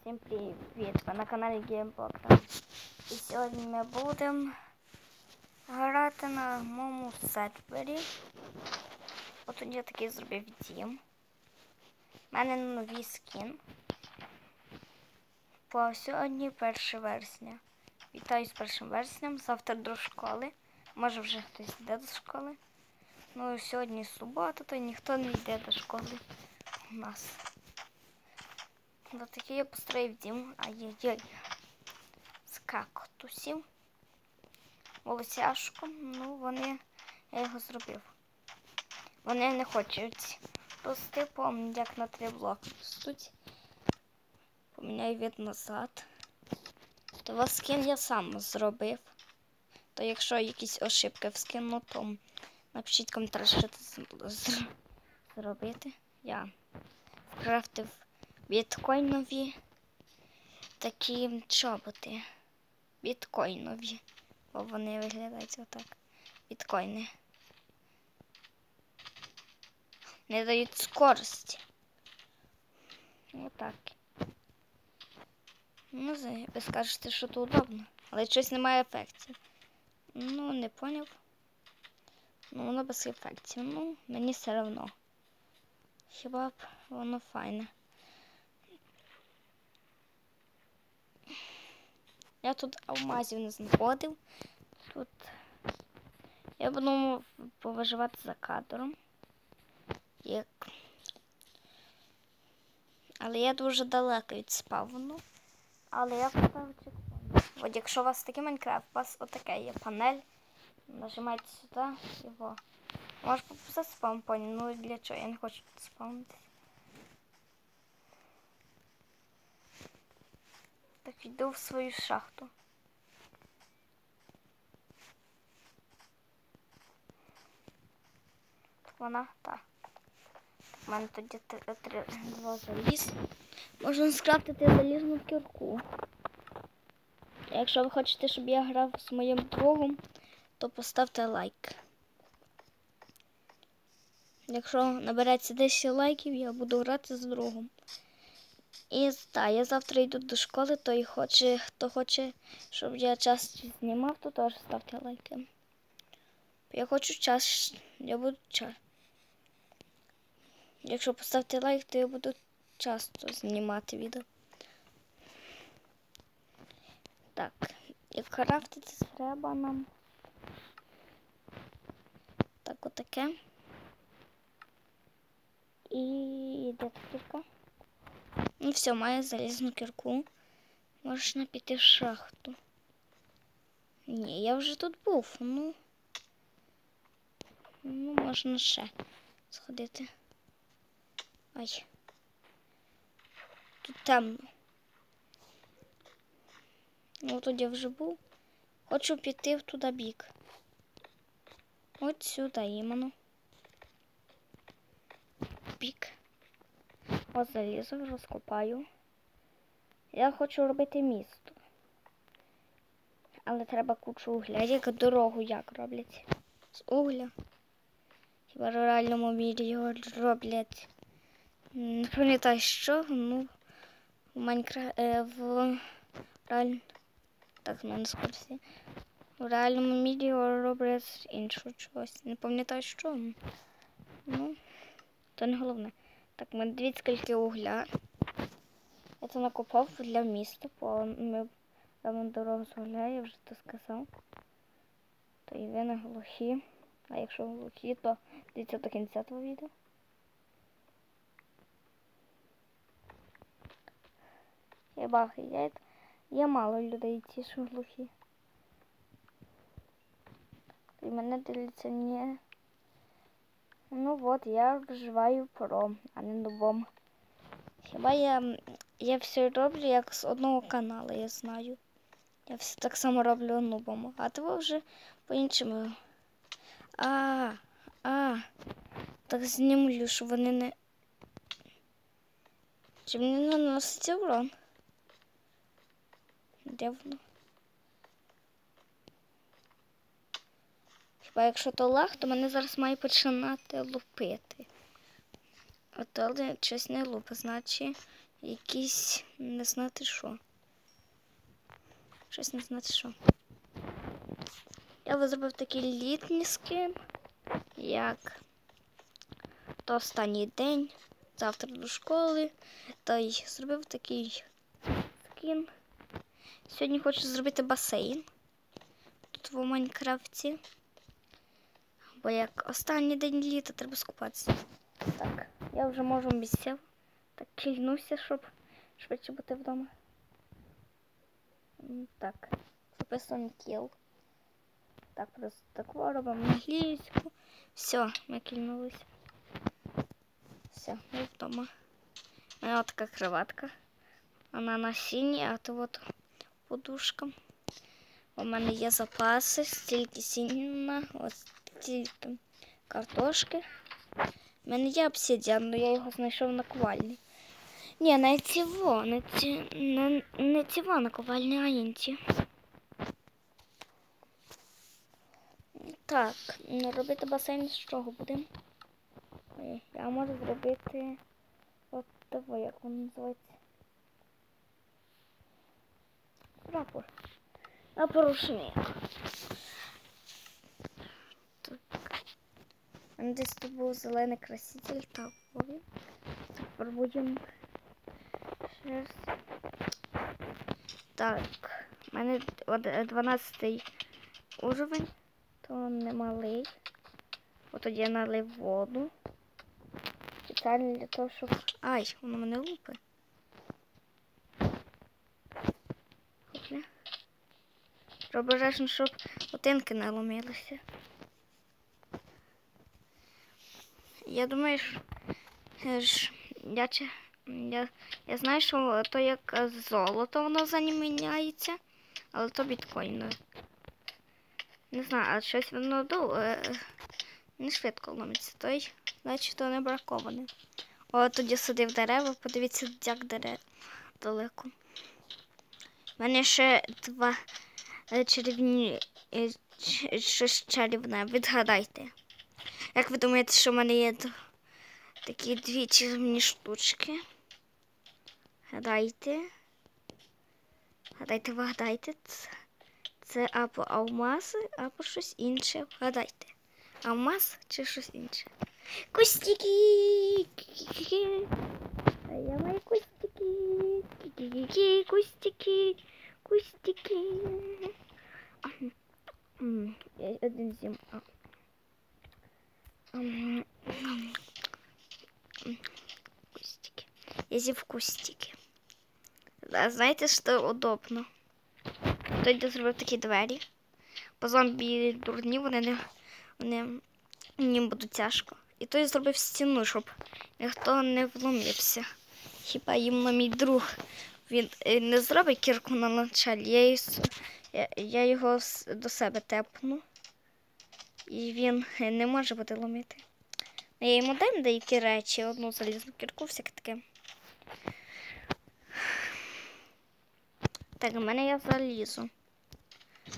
Всім привіт! Ви на каналі Геймбокта. І сьогодні ми будемо грати на моєму сервері. От тут я такий зробив дім. У мене новий скін. По сьогодні 1 вересня. Вітаю з 1 вересням, завтра до школи. Може вже хтось йде до школи. Ну сьогодні субота, то ніхто не йде до школи у нас. Ну такий я построїв дім, ай-яй-яй. З кактусів. Волосяшку, ну вони, я його зробив. Вони не хочуть рости, помню, як на три блоки ростуть. Поміняю від назад. Того скін я сам зробив. То якщо якісь ошибки в скину, то напишіть коментар, що це зробити. Я скрафтив біткоїнові такі чоботи. Біткоїнові. Бо вони виглядають отак. Біткоїни. Не дають скорості. Отак. Ну, ви скажете, що то удобно. Але щось немає ефектів. Ну, не поняв. Ну, воно без ефектів. Ну, мені все одно. Хіба б воно файне. Я тут алмазів не знаходив. Тут я буду повиживати за кадром. Як... Але я дуже далеко від спавну. Але я поставив чекпоінт. От якщо у вас такий Майнкрафт, у вас отаке є панель. Нажимаєте сюди його. Може пописати спаунпоінт, ну для чого? Я не хочу тут Так йду в свою шахту. Вона так. У мене тоді два заліз. Можна скрафтити залізну кірку. Якщо ви хочете, щоб я грав з моїм другом, то поставте лайк. Якщо набереться 10 лайків, я буду грати з другом. І так, я завтра йду до школи, то і хоче, хто хоче, щоб я час знімав, то теж ставте лайки. Я хочу час, я буду час. Якщо поставте лайк, то я буду часто знімати відео. Так, як крафтити треба нам. Так, отаке. І де? Ну все, маю залізну кірку. Можна піти в шахту. Ні, я вже тут був, ну. Ну, можна ще сходити. Ай. Тут темно. Ну, тут я вже був. Хочу піти в туди бік. От сюди іменно. Бік. Ось залізу, розкопаю. Я хочу робити місто. Але треба кучу угля. Як дорогу як роблять? З угля. Хіба в реальному мірі його роблять. Не пам'ятаю, що, ну в Майнкрафт е, в реаль... Так, не скорсі. В реальному мірі його роблять іншу чогось. Не пам'ятаю, що. Ну, то не головне. Так, ми дивіться, скільки угля. Я це накопав для міста, бо ми робимо дорогу з угля, я вже це сказав. То і ви не глухі. А якщо глухі, то дивіться до кінця того відео. Я бахаю, я, я мало людей ті, що глухі. І мене дивляться не. Ну от, я вживаю про, а не нубом. Хіба я я все роблю як з одного каналу, я знаю. Я все так само роблю нубом. А того вже по-іншому. А, а, так знімлю, що вони не. Чи мені наноситься урон? Де Хіба якщо то лаг, то мене зараз має починати лупити. От але щось не лупи, значить якісь не знати що. Щось не знати що. Я би зробив такий літній скин, як то останній день, завтра до школи, та й зробив такий скін. Сьогодні хочу зробити басейн тут в Майнкрафті. Бо як останній день літа треба скупатися. Так, я вже можу місця. Так кільнуся, щоб швидше бути вдома. М, Так, записуємо кіл. Так, просто так робимо англійську. Все, ми кільнулися. Все, ми вдома. У мене така кроватка. Вона на сіній, а то от подушка. У мене є запаси, стільки сіна, ось стільки картошки. У мене є обсидіан, але я його знайшов на ковальні. Ні, не ціво, не ці, не, не ціво на ковальні, а інші. Так, робити басейн з чого будемо? Я можу зробити от того, як воно називається. Прапор. А порушник. Десь тут був зелений краситель. Так, ой. Тепер будемо. Так. У мене од- 12 уровень, то не малий. От я налив воду. Спеціально для того, щоб. Ай, воно мене лупи. Обережно, щоб отинки не ломилися. Я думаю, що е, я, я, я знаю, що то як золото воно за ним міняється, але то біткоїни. Не знаю, а щось воно е, не швидко ломиться. Той, значить, то не браковане. О, тоді сидив дерева, подивіться, як дерев далеко. У мене ще два е, чарівні е, щось чарівне. Відгадайте. Як ви думаєте, що в мене є такі дві чарівні штучки? Гадайте. Гадайте, вгадайте. Це, або алмази, або щось інше. Вгадайте. Алмаз чи щось інше? Кустики! А я маю кустики. Кустики. Кустики. Один зім. Кустики. Я з'їв кустики. А знаєте, що удобно? Тоді зробив такі двері. Бо зомбі дурні, вони не вони їм буде тяжко. І той зробив стіну, щоб ніхто не вломився. Хіба їм на мій друг він е, не зробить кірку на началі. Я, я, я його до себе тепну. І він не може бути ломити. Я йому дам деякі речі, одну залізну кірку, всяке таке. Так, у мене є залізо.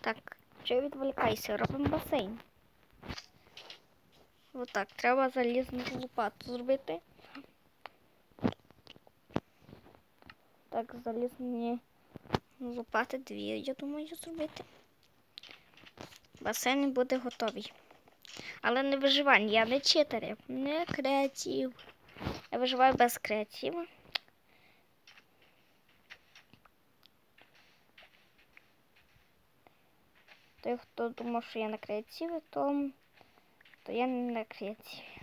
Так, що відволікайся, робимо басейн. Отак, треба залізну лопату зробити. Так, залізні лопати дві, я думаю, зробити. Басейн буде готовий. Але не виживання, я не читер, не креатив. Я виживаю без креативу. Той, хто думав, що я на креативі, то, то я не на креативі.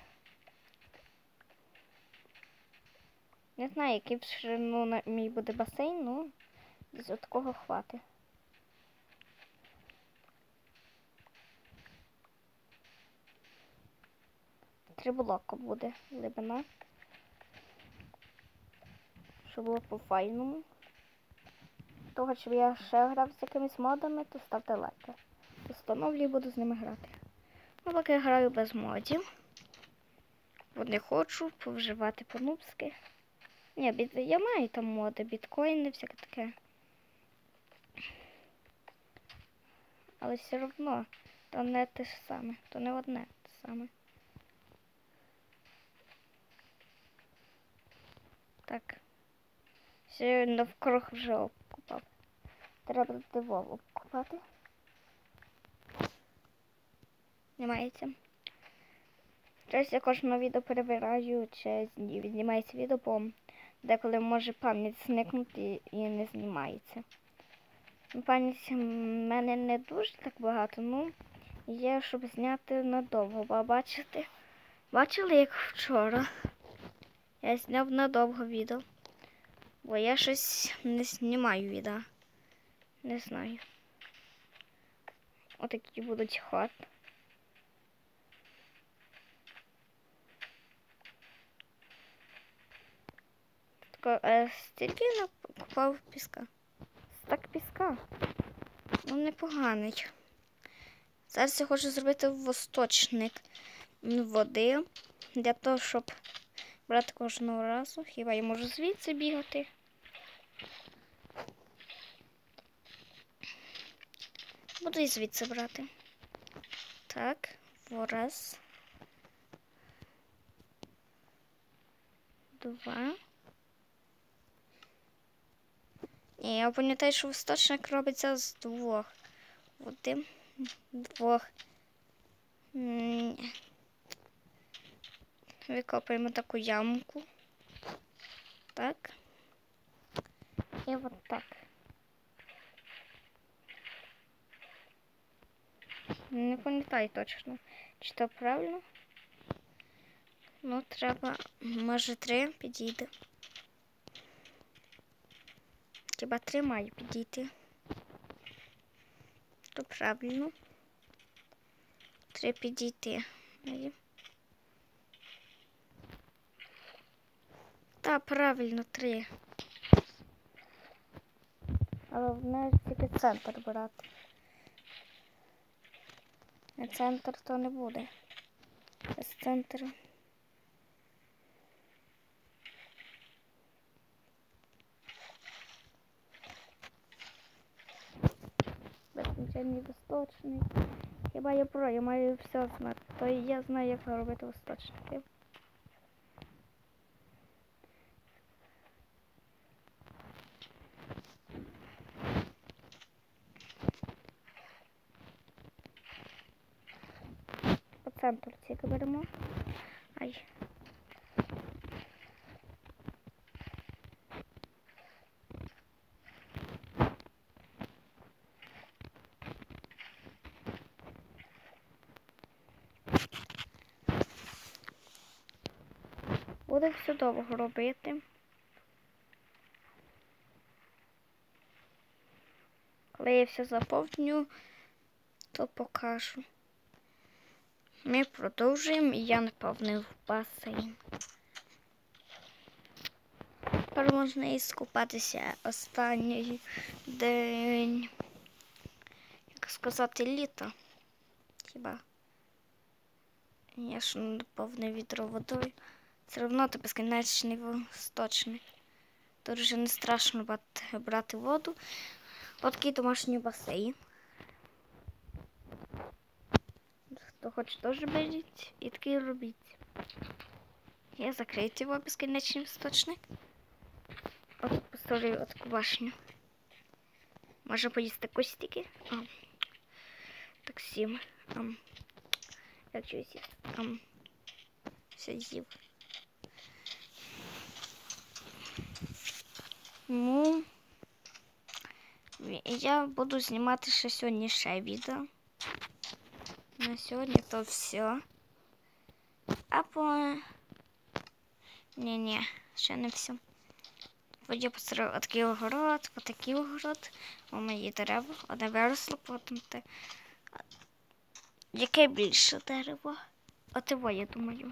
Не знаю, який в ширину мій буде басейн, ну от такого хватить. Три блока буде глибина. Щоб було по файному. Того, щоб я ще грав з якимись модами, то ставте лайки. Встановлюю і буду з ними грати. Ну, поки я граю без модів. От не хочу повживати по-нубськи. Ні, біт... я маю там моди, біткоїни, всяке таке. Але все одно, то не те ж саме, то не одне те саме. Так. Все навкруг вже обкопав. Треба диво обкопати. Знімається. Щось я кожного відео перевіряю, чи зні- знімається відео, бо деколи може пам'ять зникнути і не знімається. Ну, Пам'ять в мене не дуже так багато, ну є, щоб зняти надовго. Бо бачите, бачили, як вчора. Я зняв надовго відео. Бо я щось не знімаю відео. Не знаю. Отакі будуть хат. Е, стільки накупав піска. Так піска. Ну, непоганий. Зараз я хочу зробити восточник води для того, щоб брати кожного разу. Хіба я можу звідси бігати? Буду і звідси брати. Так, раз. Два. Ні, я пам'ятаю, що восточник робиться з двох. Один, двох. Викопаємо таку ямку. Так. І от так. Не пам'ятаю точно, чи то правильно. Ну, треба, може, три підійде. Хіба три має підійти. То правильно. Три підійти. Та, правильно, три. Але в мене тільки центр брати. На центр то не буде. Без центру. Безкінченний восточний. Хіба я про, я маю все знати. То я знаю, як робити восточники. По центру тільки беремо. Ай. Буде все довго робити. Коли я все заповню, то покажу. Ми продовжуємо і я наповнив басейн. Тепер можна і скупатися останній день, як сказати, літа. Хіба? Я ж наповнив відро водою. Все одно ти безкінечний восточний. Тут вже не страшно брати воду. От такий домашній басейн. Хто хоче теж беріть і такий робіть. Я закрию його безкінечний восточник. От поставлю от таку башню. Може поїсти кустики. А. Так сім. А. Як чогось їсти. А. Все з'їв. Ну, я буду знімати ще сьогодні ще відео. На сьогодні то все. А по... Ні-ні, ще не все. Потім посеред такий огород, по такий огород, у мої дерева, одне виросло, потім те. Яке більше дерево? Отиво, я думаю.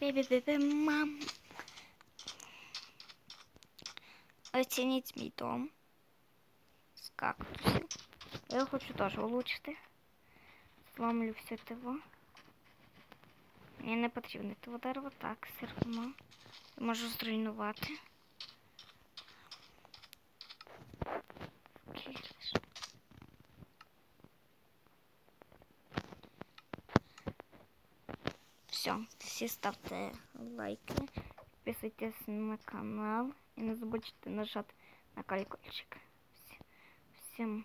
Бі-бі-бі-бі, мам. Оцініть мій дом з кактусів. Я хочу теж влучити. Зломлю все того. Мені не потрібно того дерева. Так, все можу зруйнувати. Все, всі ставте лайки, Підписуйтесь на канал і не забудьте нажати на колокольчик. Всі- Всім,